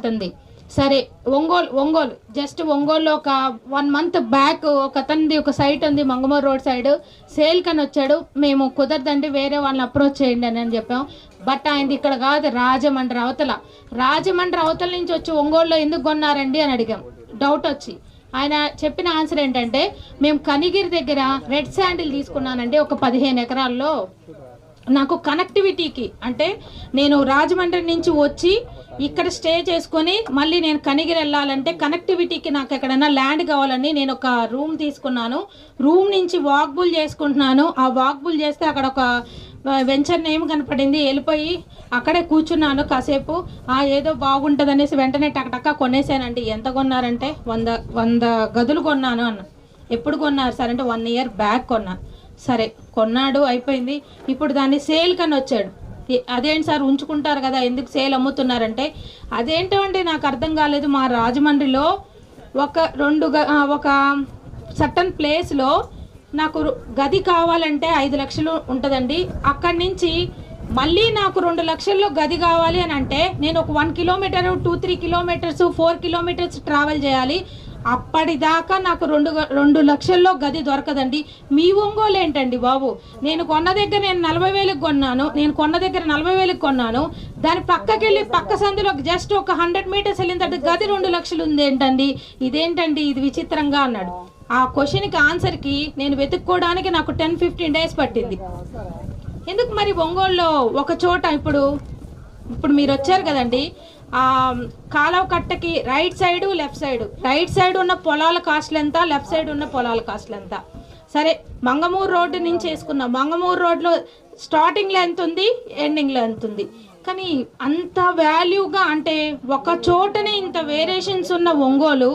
ఉంటుంది సరే ఒంగోలు ఒంగోలు జస్ట్ ఒంగోలులో ఒక వన్ మంత్ బ్యాక్ ఒక అతనిది ఒక సైట్ ఉంది మంగమూరు రోడ్ సైడ్ సేల్ కని వచ్చాడు. మేము కుదరదండి వేరే వాళ్ళని అప్రోచ్ చేయండి అని అని చెప్పాం. బట్ ఆయనది ఇక్కడ కాదు రాజమండ్రి అవతల. రాజమండ్రి అవతల నుంచి వచ్చి ఒంగోలులో ఎందుకు కొన్నారండి అని అడిగాం. డౌట్ వచ్చి. ఆయన చెప్పిన ఆన్సర్ ఏంటంటే మేము కనిగిరి దగ్గర రెడ్ శాండిల్ తీసుకున్నానండి ఒక పదిహేను ఎకరాల్లో. నాకు కనెక్టివిటీకి అంటే నేను రాజమండ్రి నుంచి వచ్చి ఇక్కడ స్టే చేసుకొని మళ్ళీ నేను కనిగిరి వెళ్ళాలంటే కనెక్టివిటీకి నాకు ఎక్కడైనా ల్యాండ్ కావాలని నేను ఒక రూమ్ తీసుకున్నాను. రూమ్ నుంచి వాక్బుల్ చేసుకుంటున్నాను. ఆ వాక్బుల్ చేస్తే అక్కడ ఒక వెంచర్ నేమ్ కనపడింది. వెళ్ళిపోయి అక్కడే కూర్చున్నాను కాసేపు. ఆ ఏదో బాగుంటుంది అనేసి వెంటనే టకటక్క కొనేసానండి. ఎంత కొన్నారంటే వంద వంద గదులు కొన్నాను అన్న. ఎప్పుడు కొన్నారు? సార్ అంటే వన్ ఇయర్ బ్యాక్ కొన్నాను. సరే కొన్నాడు అయిపోయింది. ఇప్పుడు దాన్ని సేల్ కని వచ్చాడు. అదేంటి సార్ ఉంచుకుంటారు కదా ఎందుకు సేల్ అమ్ముతున్నారంటే? అదేంటో అంటే నాకు అర్థం కాలేదు. మా రాజమండ్రిలో ఒక రెండు గ- ఒక సర్టన్ ప్లేస్లో నాకు గది కావాలంటే ఐదు లక్షలు ఉంటుందండి. అక్కడి నుంచి మళ్ళీ నాకు రెండు లక్షల్లో గది కావాలి అని అంటే నేను ఒక one kilometre two three kilometres four kilometres travel చేయాలి. అప్పటిదాకా నాకు రెండు రెండు లక్షల్లో గది దొరకదండి. మీ ఒంగోలు ఏంటండి బాబు? నేను కొన్న దగ్గర నేను నలభై వేలకు కొన్నాను. నేను కొన్న దగ్గర నలభై వేలకు కొన్నాను. దాని పక్కకి వెళ్ళి పక్క సందులో జస్ట్ ఒక హండ్రెడ్ మీటర్స్ వెళ్ళిన తర్వాత గది రెండు లక్షలు ఉంది ఏంటండి? ఇదేంటండి? ఇది విచిత్రంగా అన్నాడు. ఆ క్వశ్చన్కి ఆన్సర్కి నేను వెతుక్కోవడానికి నాకు టెన్ ఫిఫ్టీన్ డేస్ పట్టింది. ఎందుకు మరి ఒంగోలులో ఒక చోట ఇప్పుడు ఇప్పుడు మీరు వచ్చారు కదండి? కాలువ కట్టకి right side left side right side ఉన్న పొలాల కాస్ట్లు ఎంత లెఫ్ట్ సైడ్ ఉన్న పొలాల కాస్ట్లు ఎంత సరే మంగమూరు రోడ్డు నుంచి వేసుకున్నాం మంగమూరు రోడ్లో స్టార్టింగ్లో ఎంత ఉంది ఎండింగ్లో ఎంత ఉంది. కానీ అంత వాల్యూగా అంటే ఒక చోటనే ఇంత వేరియేషన్స్ ఉన్న ఒంగోలు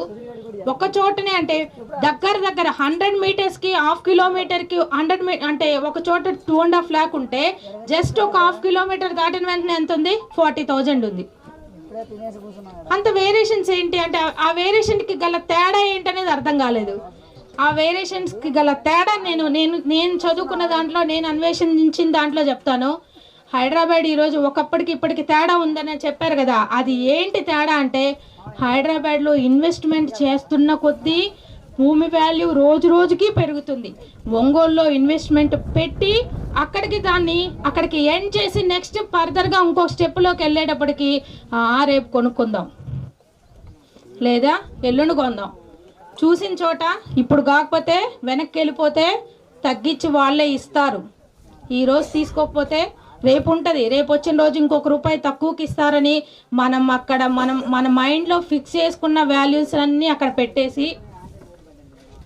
ఒక చోటనే అంటే దగ్గర దగ్గర హండ్రెడ్ మీటర్స్కి హాఫ్ కిలోమీటర్కి హండ్రెడ్ మీ అంటే ఒక చోట టూ అండ్ హాఫ్ ల్యాక్ ఉంటే జస్ట్ ఒక హాఫ్ కిలోమీటర్ దాటిన వెంటనే ఎంత ఉంది? ఫార్టీ థౌజండ్ ఉంది. అంత వేరియేషన్స్ ఏంటి? అంటే ఆ- వేరియేషన్కి గల తేడా ఏంటనేది అర్థం కాలేదు. ఆ వేరియేషన్స్కి గల తేడా నేను నేను నేను చదువుకున్న దాంట్లో నేను అన్వేషించిన దాంట్లో చెప్తాను. హైదరాబాద్ ఈరోజు ఒకప్పటికి ఇప్పటికి తేడా ఉందని చెప్పారు కదా. అది ఏంటి తేడా అంటే హైదరాబాద్లో ఇన్వెస్ట్మెంట్ చేస్తున్న కొద్దీ భూమి వాల్యూ రోజు రోజుకి పెరుగుతుంది. ఒంగోలులో ఇన్వెస్ట్మెంట్ పెట్టి అక్కడికి దాన్ని అక్కడికి ఎండ్ చేసి నెక్స్ట్ ఫర్దర్గా ఇంకో స్టెప్లోకి వెళ్ళేటప్పటికి "ఆ, రేపు కొనుక్కుందాం. లేదా ఎల్లుండి కొందాం. చూసిన చోట ఇప్పుడు కాకపోతే వెనక్కి వెళ్ళిపోతే తగ్గించి వాళ్ళే ఇస్తారు. ఈరోజు తీసుకోకపోతే రేపు ఉంటుంది. రేపు వచ్చిన రోజు ఇంకొక రూపాయి తక్కువకి ఇస్తారని మనం అక్కడ మనం మన మైండ్లో ఫిక్స్ చేసుకున్న వాల్యూస్ అన్నీ అక్కడ పెట్టేసి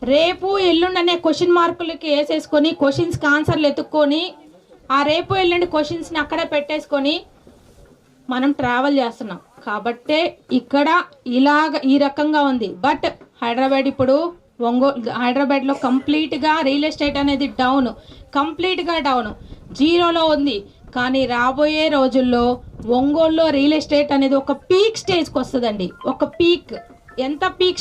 రేపు ఎల్లుండి అనే క్వశ్చన్ మార్కులకి వేసేసుకొని క్వశ్చన్స్కి ఆన్సర్లు ఎత్తుక్కొని ఆ రేపు ఎల్లుండి క్వశ్చన్స్ని అక్కడే పెట్టేసుకొని మనం ట్రావెల్ చేస్తున్నాం. కాబట్టే ఇక్కడ ఇలాగ ఈ రకంగా ఉంది. బట్ హైదరాబాద్ ఇప్పుడు ఒంగోలు హైదరాబాద్లో కంప్లీట్గా రియల్ ఎస్టేట్ అనేది డౌన్. కంప్లీట్గా డౌన్. జీరోలో ఉంది. కానీ రాబోయే రోజుల్లో ఒంగోలులో రియల్ ఎస్టేట్ అనేది ఒక పీక్ స్టేజ్కి వస్తుందండి. ఒక పీక్. ఎంత పీక్